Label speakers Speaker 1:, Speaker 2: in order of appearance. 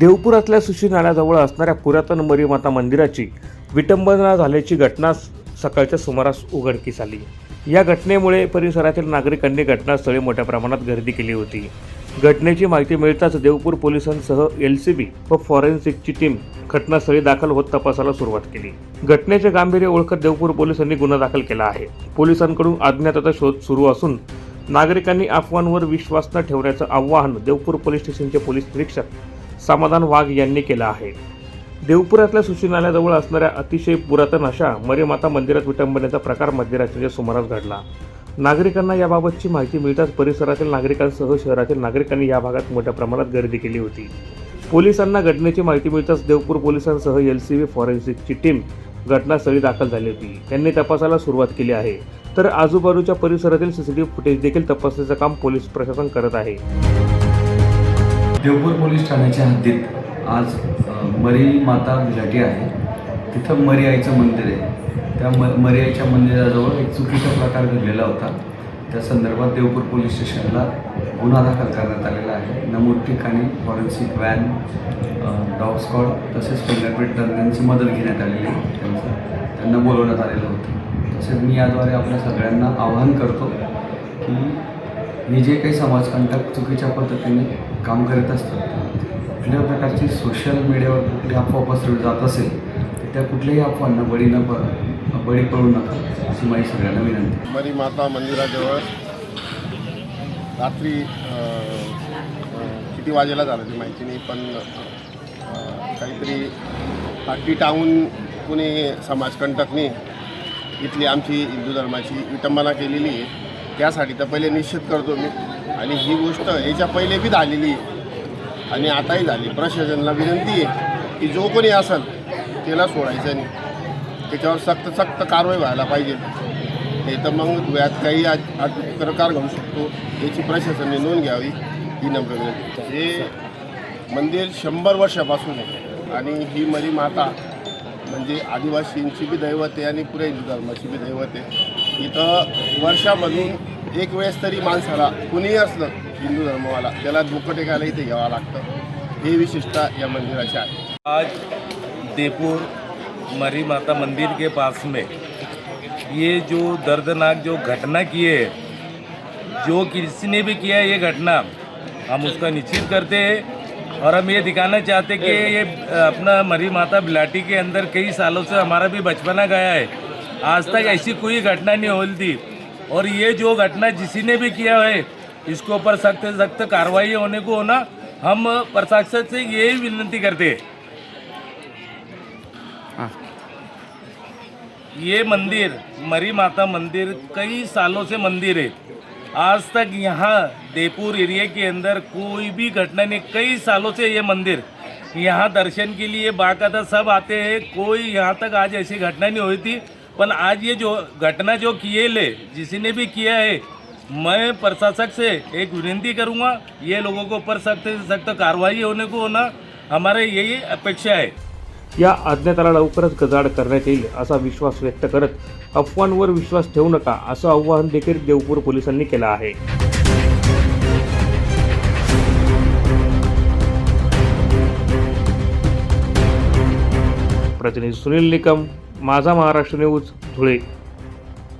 Speaker 1: देवपुरातल्या sushi नाण्याजवळ असणाऱ्या पुरातन मरीमाता मंदिराची विटंबना झाल्याची घटना सकाळच्या सुमारास उघडकीस आली. या घटनेमुळे परिसरातील नागरिकांनी घटनास्थळी मोठ्या प्रमाणात गर्दी केली होती. घटनेची माहिती मिळताच देवपूर पोलिसांसह एल सी बी व फॉरेन्सिकची टीम घटनास्थळी दाखल होत तपासाला सुरुवात केली. घटनेचे गांभीर्य ओळखत देवपूर पोलिसांनी गुन्हा दाखल केला आहे. पोलिसांकडून अज्ञाताचा शोध सुरू असून नागरिकांनी अफवांवर विश्वास न ठेवण्याचं आवाहन देवपूर पोलीस स्टेशनचे पोलीस निरीक्षक समाधान वाघ यांनी केला आहे. देवपुरातल्या सुशिनाल्याजवळ असणाऱ्या अतिशय पुरातन अशा मरेमाता मंदिरात विटंबनेचा प्रकार मध्यरात्रीच्या सुमारास घडला. नागरिकांना याबाबतची माहिती मिळताच परिसरातील नागरिकांसह शहरातील नागरिकांनी या भागात मोठ्या प्रमाणात गर्दी केली होती. पोलिसांना घटनेची माहिती मिळताच देवपूर पोलिसांसह एल सी व्ही फॉरेन्सिकची टीम घटनास्थळी दाखल झाली होती. त्यांनी तपासाला सुरुवात केली आहे. तर आजूबाजूच्या परिसरातील सीसीटीव्ही फुटेज देखील तपासण्याचं काम पोलीस प्रशासन करत आहे.
Speaker 2: देवपूर पोलीस ठाण्याच्या हद्दीत आज मरी माता घाटी आहे. तिथं मरी आईचं मंदिर आहे. त्या म मरी आईच्या मंदिराजवळ एक चुकीचा प्रकार घडलेला होता. त्या संदर्भात देवपूर पोलीस स्टेशनला गुन्हा दाखल करण्यात आलेला आहे. नमूद ठिकाणी फॉरेन्सिक व्हॅन डॉग स्कॉड तसेच फिंगरप्रिंट तज्ञांची मदत घेण्यात आलेली आहे. त्यांचं त्यांना बोलवण्यात आलेलं होतं. तसेच मी याद्वारे आपल्या सगळ्यांना आवाहन करतो की हे जे काही समाजकंटक चुकीच्या पद्धतीने काम करत असतात कुठल्या प्रकारची सोशल मीडियावर कुठली अफवा पसरवली जात असेल तर त्या कुठल्याही अफवांना बळी न प बळी पडू नका अशी माझी सगळ्यांना विनंती
Speaker 3: मरी माता मंदिराजवळ रात्री किती वाजेला झालं ती माहिती नाही पण काहीतरी पाठी टाऊन कुणी समाजकंटकने इथली आमची हिंदू धर्माची विटंबना केलेली आहे. त्यासाठी तर पहिले निश्चित करतो मी. आणि ही गोष्ट याच्या पहिले बी झालेली आहे. आणि आताही झाली. प्रशासनाला विनंती आहे की जो कोणी असेल त्याला सोडायचं नाही. त्याच्यावर सक्त सक्त कारवाई व्हायला पाहिजे. नाही तर मग व्यात काही आज- आज प्रकार घडू शकतो याची प्रशासनाने नोंद घ्यावी ही नम्र विनंती. हे मंदिर शंभर वर्षापासून आहे. आणि ही मरी माता म्हणजे आदिवासींची बी दैवत आहे आणि पुरे हिंदू धर्माची बी दैवत आहे. इथं वर्षामधून एक वेळेस तरी माणसाला कुणीही असलं हिंदू धर्मवाला त्याला धोकं टेकायला इथे घ्यावं लागतं. हे विशिष्टता या मंदिराची आहे.
Speaker 4: आज देपुर मरी माता मंदिर के पास में ये जो दर्दनाक जो घटना की है जो किसी ने भी किया है ये घटना हम उसका निश्चित करते हैं। और हम ये दिखाना चाहते कि ये अपना मरी माता बिलाटी के अंदर कई सालों से हमारा भी बचपना गया है। आज तक ऐसी कोई घटना नहीं हुई थी। और ये जो घटना किसी ने भी किया है इसके ऊपर सख्त से सख्त कार्रवाई होने को होना हम प्रशासन से यही विनती करते हैं। ये मंदिर मरी माता मंदिर कई सालों से मंदिर है। आज तक यहाँ देपुर एरिया के अंदर कोई भी घटना नहीं कई सालों से ये मंदिर। यहाँ दर्शन के लिए बाकायदा सब आते हैं कोई यहाँ तक आज ऐसी घटना नहीं हुई थी। पर आज ये जो घटना जो किए ले जिसने भी किया है मैं प्रशासक से एक विनती करूँगा ये लोगों को ऊपर सख्त से सख्त कार्रवाई होने को होना हमारे यही अपेक्षा है।
Speaker 1: या अज्ञाताला लवकरच गजाड करण्यात येईल असा विश्वास व्यक्त करत अफवांवर विश्वास ठेवू नका असं आव्हान देखील देवपूर पोलिसांनी केलं आहे. प्रतिनिधी सुनील निकम माझा महाराष्ट्र न्यूज धुळे.